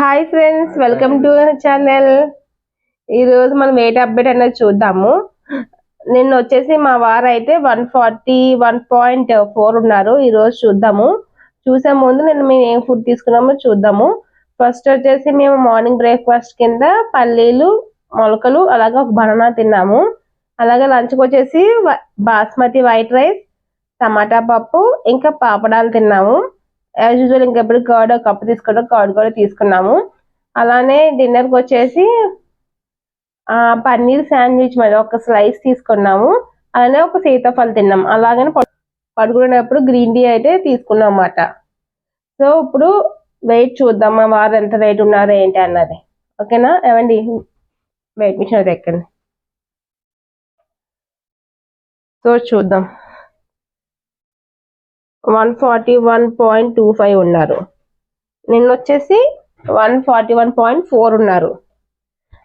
Hi friends welcome to channel ఈరోజు మనం wait update అనేది చూద్దాము. నిన్న వచ్చేసి మా వారు అయితే one forty one point four ఉన్నారు. ఈరోజు చూద్దాము. చూసే ముందు నేను మేము ఏం ఫుడ్ తీసుకున్నామో చూద్దాము. ఫస్ట్ వచ్చేసి మేము మార్నింగ్ బ్రేక్ఫాస్ట్ కింద పల్లీలు మొలకలు అలాగే ఒక బనానా తిన్నాము. అలాగే లంచ్కి వచ్చేసి బాస్మతి వైట్ రైస్ టమాటా పప్పు ఇంకా పాపడాలు తిన్నాము. యాజ్ యూజువల్ ఇంకెప్పుడు కర్డ్ కప్పు తీసుకోవడం కర్డ్ కూడా తీసుకున్నాము. అలానే డిన్నర్కి వచ్చేసి పన్నీర్ శాండ్విచ్ మరి ఒక స్లైస్ తీసుకున్నాము. అలానే ఒక సీతాఫలం తిన్నాం. అలాగనే పడు- పడుకునేటప్పుడు గ్రీన్ టీ అయితే తీసుకున్నాం అన్నమాట సో ఇప్పుడు వెయిట్ చూద్దాం. మా వారు ఎంత వెయిట్ ఉన్నారు ఏంటి అన్నది. ఓకేనా ఏమండి? వెయిట్ మిషన్ అయితే ఎక్కండి సో చూద్దాం. One forty one point two five ఉన్నారు. నిన్న వచ్చేసి one forty one point four ఉన్నారు.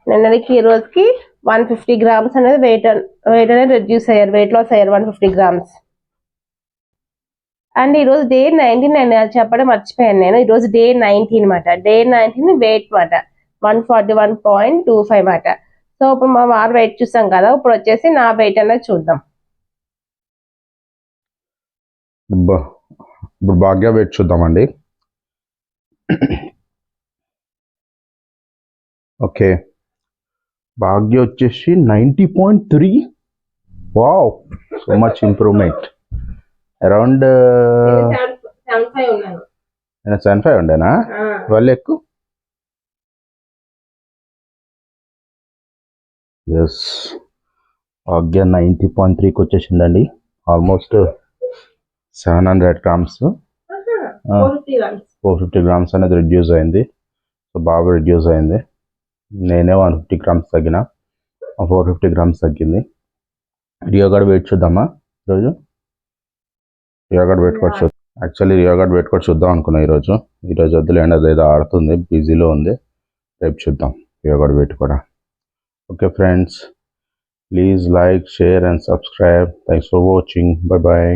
నిన్నటికి ఈ రోజుకి వన్ ఫిఫ్టీ గ్రామ్స్ అనేది వెయిట్ వెయిట్ అనేది రెడ్యూస్ అయ్యారు. వెయిట్ లాస్ అయ్యారు వన్ ఫిఫ్టీ గ్రామ్స్. అండ్ ఈరోజు డే నైన్టీన్ నేను చెప్పడం మర్చిపోయాను నేను. ఈరోజు డే నైన్టీన్ మాట. డే నైన్టీన్ వెయిట్ మాట. One forty one point two five మాట. సో ఇప్పుడు మా వారు వెయిట్ చూసాం కదా ఇప్పుడు వచ్చేసి నా వెయిట్ అనేది చూద్దాం. ఇప్పుడు భాగ్య వెయిట్ చూద్దామండి. ఓకే. భాగ్య వచ్చేసి ninety point three. Wow! So much improvement. Around five ఉన్నాను. సెవెన్ ఫైవ్ ఉండేనా? వాళ్ళు ఎక్కువ ఎస్ భాగ్య నైంటీ పాయింట్ త్రీకి వచ్చేసిందండి. Almost seven hundred grams four fifty grams అనేది రిడ్యూస్ అయింది. సో బాగా రిడ్యూస్ అయింది. నేనే వన్ ఫిఫ్టీ గ్రామ్స్ తగ్గిన. ఫోర్ ఫిఫ్టీ గ్రామ్స్ తగ్గింది. రియోగాడ్ వెయిట్ చూద్దామా ఈరోజు? రియోగాడ్ వెయిట్ కూడా చూద్దాం యాక్చువల్లీ రియోగాడ్ వెయిట్ కూడా చూద్దాం అనుకున్నా ఈరోజు. ఈరోజు వద్దులేండి అది ఏదో ఆడుతుంది బిజీలో ఉంది. రేపు చూద్దాం రియోగాడ్ వెయిట్ కూడా. Okay friends please like share and subscribe thanks for watching bye bye